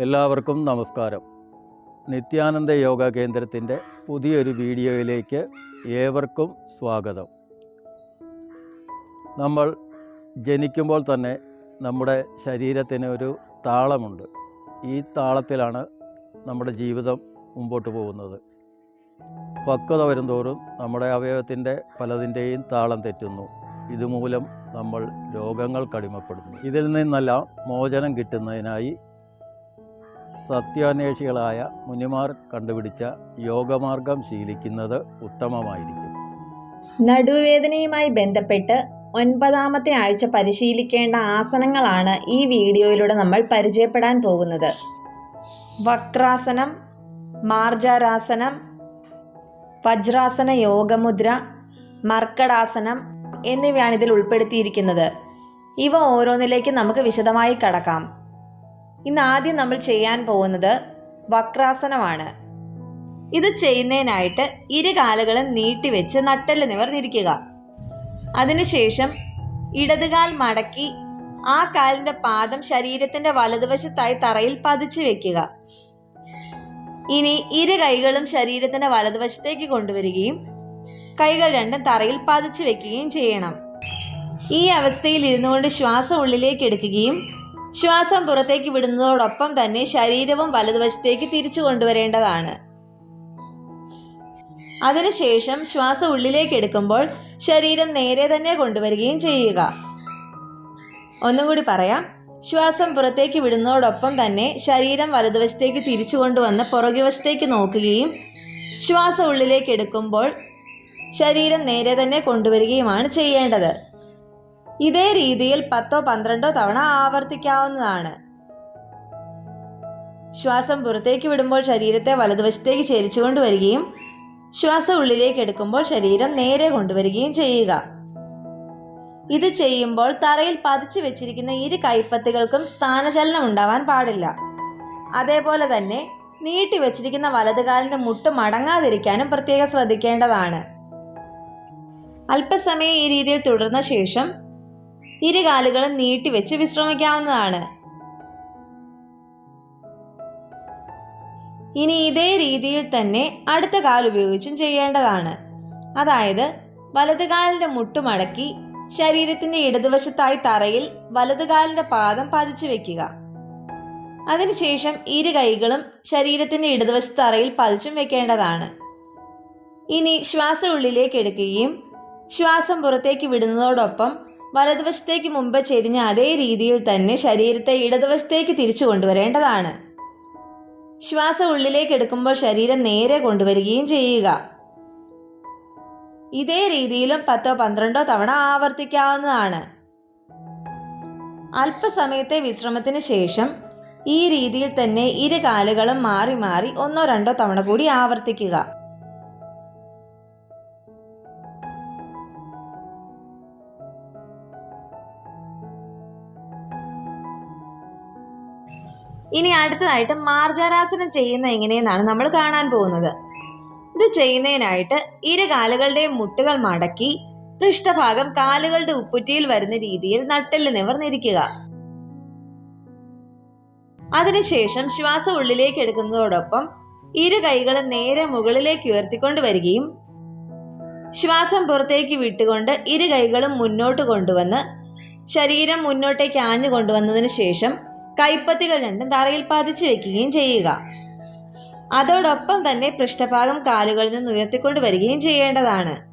എല്ലാവർക്കും നമസ്കാരം. നിത്യാനന്ദ യോഗ കേന്ദ്രത്തിന്റെ പുതിയൊരു വീഡിയോയിലേക്ക് ഏവർക്കും സ്വാഗതം. നമ്മൾ ജനിക്കുമ്പോൾ തന്നെ നമ്മുടെ ശരീരത്തിന് ഒരു താളമുണ്ട്. ഈ താളത്തിലാണ് നമ്മുടെ ജീവിതം മുമ്പോട്ട് പോകുന്നത്. പക്വത വരുംതോറും നമ്മുടെ അവയവത്തിന്റെ പലതിന്റെയും താളം തെറ്റുന്നു. ഇതുമൂലം നമ്മൾ രോഗങ്ങൾ കടിമപ്പെടുന്നു. ഇതിൽ നിന്നെല്ലാം മോചനം കിട്ടുന്നതിനായി സത്യാന്വേഷികളായ മുനിമാർ കണ്ടുപിടിച്ച യോഗമാർഗം ശീലിക്കുന്നത് ഉത്തമമായിരിക്കും. നടുവേദനയുമായി ബന്ധപ്പെട്ട് ഒൻപതാമത്തെ ആഴ്ച പരിശീലിക്കേണ്ട ആസനങ്ങളാണ് ഈ വീഡിയോയിലൂടെ നമ്മൾ പരിചയപ്പെടാൻ പോകുന്നത്. വക്രാസനം മാർജാരാസനം വജ്രാസന യോഗമുദ്ര മർക്കടാസനം എന്നിവയാണ് ഇതിൽ ഉൾപ്പെടുത്തിയിരിക്കുന്നത്. ഇവ ഓരോന്നിലേക്ക് നമുക്ക് വിശദമായി കടക്കാം. ഇന്ന് ആദ്യം നമ്മൾ ചെയ്യാൻ പോകുന്നത് വക്രാസനമാണ്. ഇത് ചെയ്യുന്നതിനായിട്ട് ഇരു കാലുകളും നീട്ടിവെച്ച് നട്ടൽ നിവർന്നിരിക്കുക അതിനുശേഷം ഇടതുകാൽ മടക്കി ആ കാലിന്റെ പാദം ശരീരത്തിന്റെ വലതുവശത്തായി തറയിൽ പതിച്ചു വെക്കുക. ഇനി ഇരു കൈകളും ശരീരത്തിന്റെ വലതുവശത്തേക്ക് കൊണ്ടുവരികയും കൈകൾ രണ്ടും തറയിൽ പതിച്ചു വെക്കുകയും ചെയ്യണം. ഈ അവസ്ഥയിൽ ഇരുന്നുകൊണ്ട് ശ്വാസം ഉള്ളിലേക്ക് എടുക്കുകയും ശ്വാസം പുറത്തേക്ക് വിടുന്നതോടൊപ്പം തന്നെ ശരീരവും വലതുവശത്തേക്ക് തിരിച്ചു കൊണ്ടുവരേണ്ടതാണ്. അതിനുശേഷം ശ്വാസം ഉള്ളിലേക്ക് എടുക്കുമ്പോൾ ശരീരം നേരെ തന്നെ കൊണ്ടുവരികയും ചെയ്യുക. ഒന്നും കൂടി പറയാം. ശ്വാസം പുറത്തേക്ക് വിടുന്നതോടൊപ്പം തന്നെ ശരീരം വലതുവശത്തേക്ക് തിരിച്ചു കൊണ്ടുവന്ന് പുറകുവശത്തേക്ക് നോക്കുകയും ശ്വാസം ഉള്ളിലേക്ക് എടുക്കുമ്പോൾ ശരീരം നേരെ തന്നെ കൊണ്ടുവരികയുമാണ് ചെയ്യേണ്ടത്. ഇതേ രീതിയിൽ പത്തോ പന്ത്രണ്ടോ തവണ ആവർത്തിക്കാവുന്നതാണ്. ശ്വാസം പുറത്തേക്ക് വിടുമ്പോൾ ശരീരത്തെ വലതുവശത്തേക്ക് ചരിച്ചുകൊണ്ട് വരികയും ശ്വാസം ഉള്ളിലേക്ക് എടുക്കുമ്പോൾ ശരീരം നേരെ കൊണ്ടുവരികയും ചെയ്യുക. ഇത് ചെയ്യുമ്പോൾ തറയിൽ പതിച്ചു വെച്ചിരിക്കുന്ന ഇരു കൈപ്പത്തികൾക്കും സ്ഥാനചലനം ഉണ്ടാവാൻ പാടില്ല. അതേപോലെ തന്നെ നീട്ടി വെച്ചിരിക്കുന്ന വലതുകാലിന്റെ മുട്ട് മടങ്ങാതിരിക്കാനും പ്രത്യേകം ശ്രദ്ധിക്കേണ്ടതാണ്. അല്പസമയം ഈ രീതിയിൽ തുടർന്ന ശേഷം ഇരു കാലുകളും നീട്ടിവെച്ച് വിശ്രമിക്കാവുന്നതാണ്. ഇനി ഇതേ രീതിയിൽ തന്നെ അടുത്ത കാൽ ഉപയോഗിച്ചും ചെയ്യേണ്ടതാണ്. അതായത് വലതുകാലിന്റെ മുട്ട് മടക്കി ശരീരത്തിന്റെ ഇടതുവശത്തായി തറയിൽ വലതുകാലിന്റെ പാദം പതിച്ചു വെക്കുക. അതിനുശേഷം ഇരു കൈകളും ശരീരത്തിന്റെ ഇടതുവശത്ത് തറയിൽ പതിച്ചും വെക്കേണ്ടതാണ്. ഇനി ശ്വാസം ഉള്ളിലേക്ക് എടുക്കുകയും ശ്വാസം പുറത്തേക്ക് വിടുന്നതോടൊപ്പം വലതുവശത്തേക്ക് മുമ്പ് ചെരിഞ്ഞ അതേ രീതിയിൽ തന്നെ ശരീരത്തെ ഇടതുവശത്തേക്ക് തിരിച്ചു കൊണ്ടുവരേണ്ടതാണ്. ശ്വാസം ഉള്ളിലേക്ക് എടുക്കുമ്പോൾ ശരീരം നേരെ കൊണ്ടുവരികയും ചെയ്യുക. ഇതേ രീതിയിലും പത്തോ പന്ത്രണ്ടോ തവണ ആവർത്തിക്കാവുന്നതാണ്. അല്പസമയത്തെ വിശ്രമത്തിന് ശേഷം ഈ രീതിയിൽ തന്നെ ഇരു കാലുകളും മാറി മാറി ഒന്നോ രണ്ടോ തവണ കൂടി ആവർത്തിക്കുക. ഇനി അടുത്തതായിട്ട് മാർജാരാസനം ചെയ്യുന്ന എങ്ങനെയെന്നാണ് നമ്മൾ കാണാൻ പോകുന്നത്. ഇത് ചെയ്യുന്നതിനായിട്ട് ഇരു കാലുകളുടെയും മുട്ടുകൾ മടക്കി പൃഷ്ഠഭാഗം കാലുകളുടെ ഉപ്പുറ്റിയിൽ വരുന്ന രീതിയിൽ നട്ടെല്ല് നിവർന്നിരിക്കുക. അതിനുശേഷം ശ്വാസം ഉള്ളിലേക്ക് എടുക്കുന്നതോടൊപ്പം ഇരു കൈകളും നേരെ മുകളിലേക്ക് ഉയർത്തിക്കൊണ്ട് വരികയും ശ്വാസം പുറത്തേക്ക് വിട്ടുകൊണ്ട് ഇരു കൈകളും മുന്നോട്ട് കൊണ്ടുവന്ന് ശരീരം മുന്നോട്ടേക്ക് ആഞ്ഞു കൊണ്ടുവന്നതിന് ശേഷം കൈപ്പത്തികൾ രണ്ടും തറയിൽ പതിച്ചു വെക്കുകയും ചെയ്യുക. അതോടൊപ്പം തന്നെ പൃഷ്ഠഭാഗം കാലുകളിൽ നിന്ന് ഉയർത്തിക്കൊണ്ട് വരികയും ചെയ്യേണ്ടതാണ്.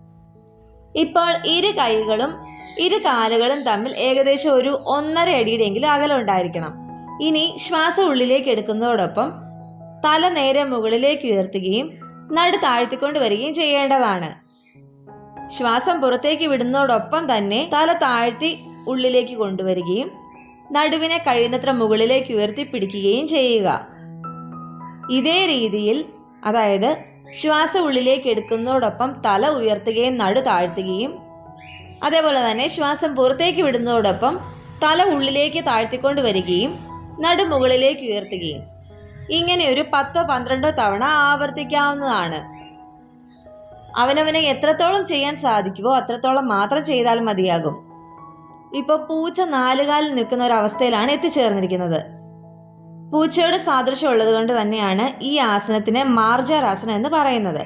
ഇപ്പോൾ ഇരു കൈകളും ഇരു കാലുകളും തമ്മിൽ ഏകദേശം ഒരു ഒന്നര അടിയുടെയെങ്കിലും അകലം ഉണ്ടായിരിക്കണം. ഇനി ശ്വാസം ഉള്ളിലേക്ക് എടുക്കുന്നതോടൊപ്പം തല നേരെ മുകളിലേക്ക് ഉയർത്തുകയും നടു താഴ്ത്തിക്കൊണ്ട് വരികയും ചെയ്യേണ്ടതാണ്. ശ്വാസം പുറത്തേക്ക് വിടുന്നതോടൊപ്പം തന്നെ തല താഴ്ത്തി ഉള്ളിലേക്ക് കൊണ്ടുവരികയും നടുവിനെ കഴിയുന്നത്ര മുകളിലേക്ക് ഉയർത്തി പിടിക്കുകയും ചെയ്യുക. ഇതേ രീതിയിൽ അതായത് ശ്വാസം ഉള്ളിലേക്ക് എടുക്കുന്നതോടൊപ്പം തല ഉയർത്തുകയും നടു താഴ്ത്തുകയും അതേപോലെ തന്നെ ശ്വാസം പുറത്തേക്ക് വിടുന്നതോടൊപ്പം തല ഉള്ളിലേക്ക് താഴ്ത്തിക്കൊണ്ട് വരികയും നടു മുകളിലേക്ക് ഉയർത്തുകയും. ഇങ്ങനെ ഒരു പത്തോ പന്ത്രണ്ടോ തവണ ആവർത്തിക്കാവുന്നതാണ്. അവനവനെ എത്രത്തോളം ചെയ്യാൻ സാധിക്കുമോ അത്രത്തോളം മാത്രം ചെയ്താൽ മതിയാകും. ഇപ്പോൾ പൂച്ച നാലുകാലിൽ നിൽക്കുന്ന ഒരു അവസ്ഥയിലാണ് എത്തിച്ചേർന്നിരിക്കുന്നത്. പൂച്ചയുടെ സാദൃശ്യം ഉള്ളതുകൊണ്ട് തന്നെയാണ് ഈ ആസനത്തിന് മാർജാരാസനം എന്ന് പറയുന്നത്.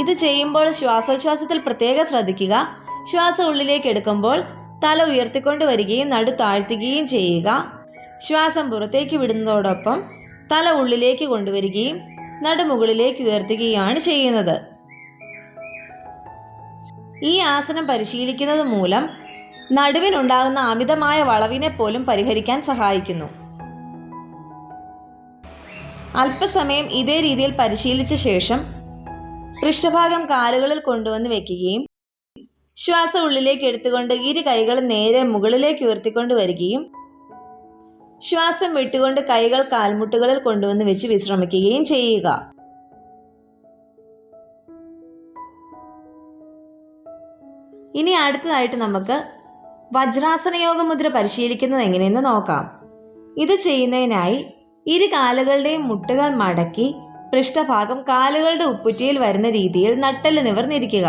ഇത് ചെയ്യുമ്പോൾ ശ്വാസോച്ഛ്വാസത്തിൽ പ്രത്യേകം ശ്രദ്ധിക്കുക. ശ്വാസം ഉള്ളിലേക്ക് എടുക്കുമ്പോൾ തല ഉയർത്തിക്കൊണ്ട് വരികയും നടു താഴ്ത്തുകയും ചെയ്യുക. ശ്വാസം പുറത്തേക്ക് വിടുന്നതോടൊപ്പം തല ഉള്ളിലേക്ക് കൊണ്ടുവരികയും നടുമുകളിലേക്ക് ഉയർത്തുകയാണ് ചെയ്യുന്നത്. ഈ ആസനം പരിശീലിക്കുന്നത് മൂലം നടുവിനുണ്ടാകുന്ന അമിതമായ വളവിനെ പോലും പരിഹരിക്കാൻ സഹായിക്കുന്നു. അല്പസമയം ഇതേ രീതിയിൽ പരിശീലിച്ച ശേഷം പൃഷ്ഠഭാഗം കാലുകളിൽ കൊണ്ടുവന്ന് വെക്കുകയും ശ്വാസം ഉള്ളിലേക്ക് എടുത്തുകൊണ്ട് ഇരു കൈകളും നേരെ മുകളിലേക്ക് ഉയർത്തിക്കൊണ്ട് വരികയും ശ്വാസം വിട്ടുകൊണ്ട് കൈകൾ കാൽമുട്ടുകളിൽ കൊണ്ടുവന്ന് വെച്ച് വിശ്രമിക്കുകയും ചെയ്യുക. ഇനി അടുത്തതായിട്ട് നമുക്ക് വജ്രാസന യോഗ മുദ്ര പരിശീലിക്കുന്നത് എങ്ങനെയെന്ന് നോക്കാം. ഇത് ചെയ്യുന്നതിനായി ഇരു കാലുകളുടെയും മുട്ടുകൾ മടക്കി പൃഷ്ഠഭാഗം കാലുകളുടെ ഉപ്പുറ്റിയിൽ വരുന്ന രീതിയിൽ നട്ടൽ നിവർന്നിരിക്കുക.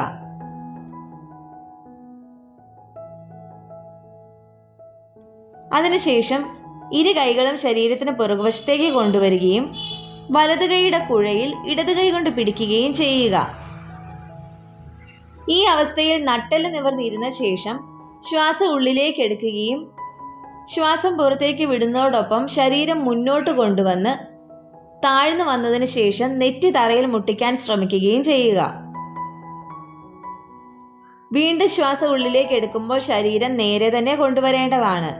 അതിനുശേഷം ഇരു കൈകളും ശരീരത്തിന് പുറകുവശത്തേക്ക് കൊണ്ടുവരികയും വലതുകൈയുടെ കുഴയിൽ ഇടതുകൈ കൊണ്ട് പിടിക്കുകയും ചെയ്യുക. ഈ അവസ്ഥയിൽ നട്ടെല്ല് നിവർന്നിരുന്ന ശേഷം ശ്വാസം ഉള്ളിലേക്ക് എടുക്കുകയും ശ്വാസം പുറത്തേക്ക് വിടുന്നതോടൊപ്പം ശരീരം മുന്നോട്ട് കൊണ്ടുവന്ന് താഴ്ന്നു വന്നതിന് ശേഷം നെറ്റി തറയിൽ മുട്ടിക്കാൻ ശ്രമിക്കുകയും ചെയ്യുക. വീണ്ടും ശ്വാസം ഉള്ളിലേക്ക് എടുക്കുമ്പോൾ ശരീരം നേരെ തന്നെ കൊണ്ടുവരേണ്ടതാണ്.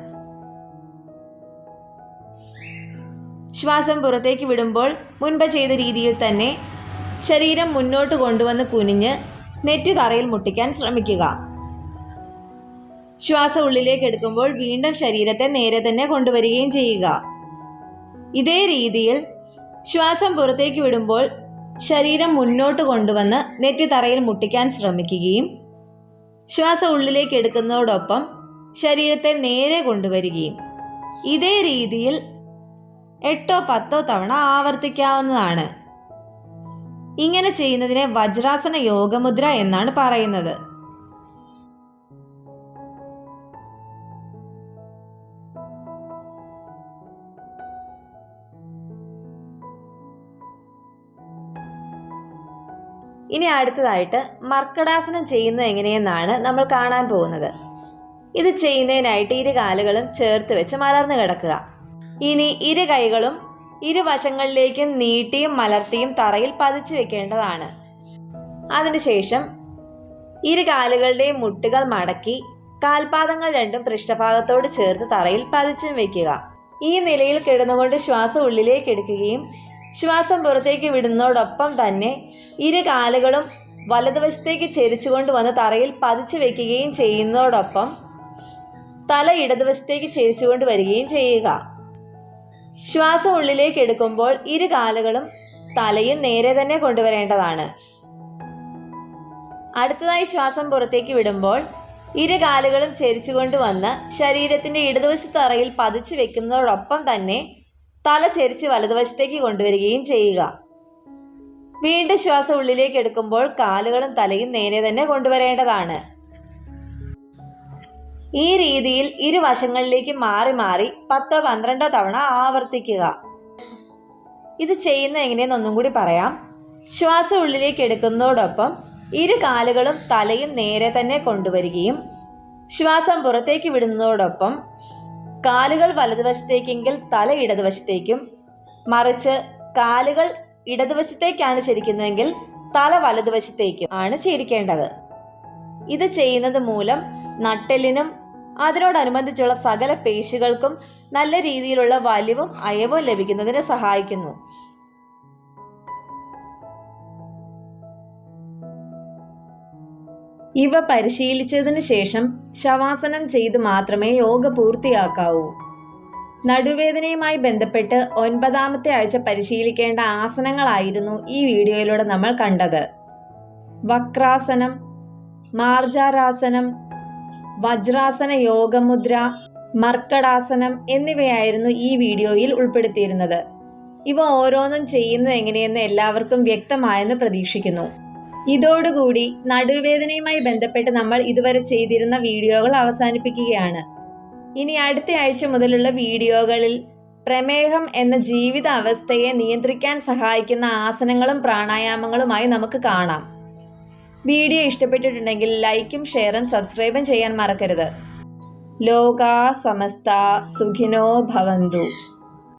ശ്വാസം പുറത്തേക്ക് വിടുമ്പോൾ മുൻപ് ചെയ്ത രീതിയിൽ തന്നെ ശരീരം മുന്നോട്ട് കൊണ്ടുവന്ന് കുനിഞ്ഞ് നെറ്റി തറയിൽ മുട്ടിക്കാൻ ശ്രമിക്കുക. ശ്വാസം ഉള്ളിലേക്ക് എടുക്കുമ്പോൾ വീണ്ടും ശരീരത്തെ നേരെ തന്നെ കൊണ്ടുവരികയും ചെയ്യുക. ഇതേ രീതിയിൽ ശ്വാസം പുറത്തേക്ക് വിടുമ്പോൾ ശരീരം മുന്നോട്ട് കൊണ്ടുവന്ന് നെറ്റി തറയിൽ മുട്ടിക്കാൻ ശ്രമിക്കുകയും ശ്വാസം ഉള്ളിലേക്ക് എടുക്കുന്നതോടൊപ്പം ശരീരത്തെ നേരെ കൊണ്ടുവരികയും. ഇതേ രീതിയിൽ എട്ടോ പത്തോ തവണ ആവർത്തിക്കാവുന്നതാണ്. ഇങ്ങനെ ചെയ്യുന്നതിനെ വജ്രാസന യോഗമുദ്ര എന്നാണ് പറയുന്നത്. ഇനി അടുത്തതായിട്ട് മർക്കടാസനം ചെയ്യുന്നത് എങ്ങനെയെന്നാണ് നമ്മൾ കാണാൻ പോകുന്നത്. ഇത് ചെയ്യുന്നതിനായിട്ട് ഇരു കാലുകളും ചേർത്ത് വെച്ച് മലർന്നു കിടക്കുക. ഇനി ഇരു കൈകളും ഇരുവശങ്ങളിലേക്കും നീട്ടിയും മലർത്തിയും തറയിൽ പതിച്ചു വെക്കേണ്ടതാണ്. അതിനുശേഷം ഇരു കാലുകളുടെയും മുട്ടുകൾ മടക്കി കാൽപാദങ്ങൾ രണ്ടും പൃഷ്ഠഭാഗത്തോട് ചേർത്ത് തറയിൽ പതിച്ചും വെക്കുക. ഈ നിലയിൽ കിടന്നുകൊണ്ട് ശ്വാസം ഉള്ളിലേക്ക് എടുക്കുകയും ശ്വാസം പുറത്തേക്ക് വിടുന്നതോടൊപ്പം തന്നെ ഇരു കാലുകളും വലതുവശത്തേക്ക് ചെരിച്ചുകൊണ്ട് വന്ന് തറയിൽ പതിച്ചു വെക്കുകയും ചെയ്യുന്നതോടൊപ്പം തല ഇടതുവശത്തേക്ക് ചെരിച്ചുകൊണ്ട് വരികയും ചെയ്യുക. ശ്വാസം ഉള്ളിലേക്ക് എടുക്കുമ്പോൾ ഇരു കാലുകളും തലയും നേരെ തന്നെ കൊണ്ടുവരേണ്ടതാണ്. അടുത്തതായി ശ്വാസം പുറത്തേക്ക് വിടുമ്പോൾ ഇരു കാലുകളും ചെരിച്ചുകൊണ്ട് കൊണ്ടുവന്ന് ശരീരത്തിന്റെ ഇടതുവശത്ത് അറയിൽ പതിച്ചു വെക്കുന്നതോടൊപ്പം തന്നെ തല ചെരിച്ച് വലതുവശത്തേക്ക് കൊണ്ടുവരികയും ചെയ്യുക. വീണ്ടും ശ്വാസം ഉള്ളിലേക്ക് എടുക്കുമ്പോൾ കാലുകളും തലയും നേരെ തന്നെ കൊണ്ടുവരേണ്ടതാണ്. ഈ രീതിയിൽ ഇരുവശങ്ങളിലേക്ക് മാറി മാറി പത്തോ പന്ത്രണ്ടോ തവണ ആവർത്തിക്കുക. ഇത് ചെയ്യുന്ന എങ്ങനെയെന്ന് ഒന്നും കൂടി പറയാം. ശ്വാസം ഉള്ളിലേക്ക് എടുക്കുന്നതോടൊപ്പം ഇരു കാലുകളും തലയും നേരെ തന്നെ കൊണ്ടുവരികയും ശ്വാസം പുറത്തേക്ക് വിടുന്നതോടൊപ്പം കാലുകൾ വലതുവശത്തേക്കെങ്കിൽ തല ഇടതുവശത്തേക്കും മറിച്ച് കാലുകൾ ഇടതുവശത്തേക്കാണ് ചിരിക്കുന്നതെങ്കിൽ തല വലതുവശത്തേക്കും ആണ് ചിരിക്കേണ്ടത്. ഇത് ചെയ്യുന്നത് മൂലം നട്ടെല്ലിനും അതിനോടനുബന്ധിച്ചുള്ള സകല പേശികൾക്കും നല്ല രീതിയിലുള്ള വലിവും അയവും ലഭിക്കുന്നതിന് സഹായിക്കുന്നു. ഇവ പരിശീലിച്ചതിന് ശേഷം ശവാസനം ചെയ്ത് മാത്രമേ യോഗ പൂർത്തിയാക്കാവൂ. നടുവേദനയുമായി ബന്ധപ്പെട്ട് ഒൻപതാമത്തെ ആഴ്ച പരിശീലിക്കേണ്ട ആസനങ്ങളായിരുന്നു ഈ വീഡിയോയിലൂടെ നമ്മൾ കണ്ടത്. വക്രാസനം മാർജാരാസനം വജ്രാസന യോഗമുദ്ര മർക്കടാസനം എന്നിവയായിരുന്നു ഈ വീഡിയോയിൽ ഉൾപ്പെടുത്തിയിരുന്നത്. ഇവ ഓരോന്നും ചെയ്യുന്നത് എങ്ങനെയെന്ന് എല്ലാവർക്കും വ്യക്തമായെന്ന് പ്രതീക്ഷിക്കുന്നു. ഇതോടുകൂടി നടുവേദനയുമായി ബന്ധപ്പെട്ട് നമ്മൾ ഇതുവരെ ചെയ്തിരുന്ന വീഡിയോകൾ അവസാനിപ്പിക്കുകയാണ്. ഇനി അടുത്ത ആഴ്ച മുതലുള്ള വീഡിയോകളിൽ പ്രമേഹം എന്ന ജീവിത അവസ്ഥയെ നിയന്ത്രിക്കാൻ സഹായിക്കുന്ന ആസനങ്ങളും പ്രാണായാമങ്ങളുമായി നമുക്ക് കാണാം. വീഡിയോ ഇഷ്ടപ്പെട്ടിട്ടുണ്ടെങ്കിൽ ലൈക്കും ഷെയറും സബ്സ്ക്രൈബും ചെയ്യാൻ മറക്കരുത്. ലോക സമസ്ത സുഖിനോ ഭവന്തു.